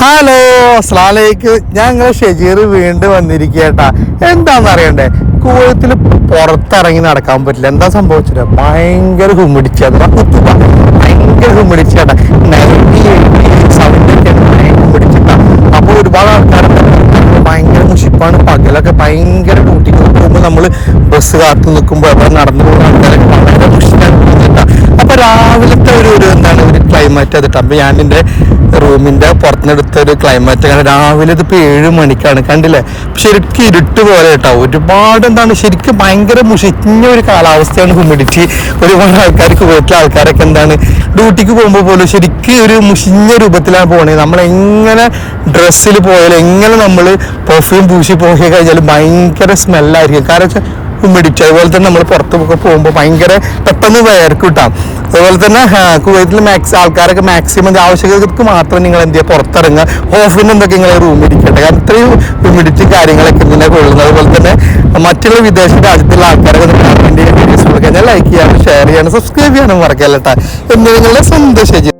Hello അസ്ലാലേക്ക് ഞങ്ങൾ ഷെജീർ വീണ്ടും വന്നിരിക്കേട്ടാ എന്താന്ന് അറിയണ്ടേ? കുവൈത്തിൽ പുറത്തിറങ്ങി നടക്കാൻ പറ്റില്ല. എന്താ സംഭവിച്ചില്ല ഭയങ്കര ഹുമിടിച്ചാണ് ഭയങ്കര ഹുമിടിച്ചാട്ടാ നയന്റി ഒക്കെ ഭയങ്കര ഹുമിടിച്ചിട്ടാ അപ്പോൾ ഒരുപാട് ആൾക്കാരുണ്ട്. ഭയങ്കര മുഷിപ്പാണ്. പകലൊക്കെ ഭയങ്കര ഡ്യൂട്ടിക്ക് പോകുമ്പോൾ നമ്മൾ ബസ് കാത്തു നിൽക്കുമ്പോൾ അവിടെ നടന്നു പോകുന്ന ആൾക്കാരൊക്കെ ഭയങ്കര മുഷിപ്പാണ് അപ്പോൾ രാവിലത്തെ ഒരു ഒരു എന്താണ് ക്ലൈമറ്റ് അത് ഞാൻ എന്റെ റൂമിന്റെ പുറത്തുനിന്നെടുത്ത ഒരു ക്ലൈമറ്റ് ആണ് രാവിലെ ഇതിപ്പോൾ ഏഴ് മണിക്കാണ് കണ്ടില്ലേ? ശരിക്കും ഇരുട്ട് പോലെ കേട്ടോ. ഒരുപാട് എന്താണ് ശരിക്കും ഭയങ്കര മുഷിഞ്ഞ ഒരു കാലാവസ്ഥയാണ് ഹ്യൂമിഡിറ്റി ഒരുപാട് ആൾക്കാർക്ക് വീട്ടിലെ ആൾക്കാരൊക്കെ എന്താണ് ഡ്യൂട്ടിക്ക് പോകുമ്പോൾ പോലും ശരിക്കും ഒരു മുഷിഞ്ഞ രൂപത്തിലാണ് പോകണേ നമ്മൾ എങ്ങനെ ഡ്രസ്സിൽ പോയാലും എങ്ങനെ നമ്മൾ പെർഫ്യൂം പൂശി പോയി കഴിഞ്ഞാൽ ഭയങ്കര സ്മെല്ലായിരിക്കും കാരണം വെച്ചാൽ ഹ്യൂമിഡിറ്റി അതുപോലെ തന്നെ നമ്മൾ പുറത്തൊക്കെ പോകുമ്പോൾ ഭയങ്കര പെട്ടെന്ന് വയർക്ക് കിട്ടാം അതുപോലെ തന്നെ കുവൈറ്റിൽ മാക്സ് ആൾക്കാരൊക്കെ മാക്സിമം ആവശ്യകതക്ക് മാത്രം നിങ്ങൾ എന്ത് ചെയ്യുക പുറത്തിറങ്ങുക. ഓഫിന് എന്തൊക്കെ നിങ്ങൾ റൂം ഇരിക്കട്ടെ? കാരണം ഇത്രയും ഹ്യൂമിഡിറ്റി കാര്യങ്ങളൊക്കെ ഇതിനെ കൊള്ളുന്നത്. അതുപോലെ തന്നെ മറ്റുള്ള വിദേശ രാജ്യത്തുള്ള ആൾക്കാരൊക്കെ വേണ്ടി വീഡിയോസ് കൊടുക്കാൻ ലൈക്ക് ചെയ്യാനും ഷെയർ ചെയ്യാനും സബ്സ്ക്രൈബ് ചെയ്യാനും മറക്കല്ലേട്ടാ എന്ന് നിങ്ങളുടെ സ്വന്തം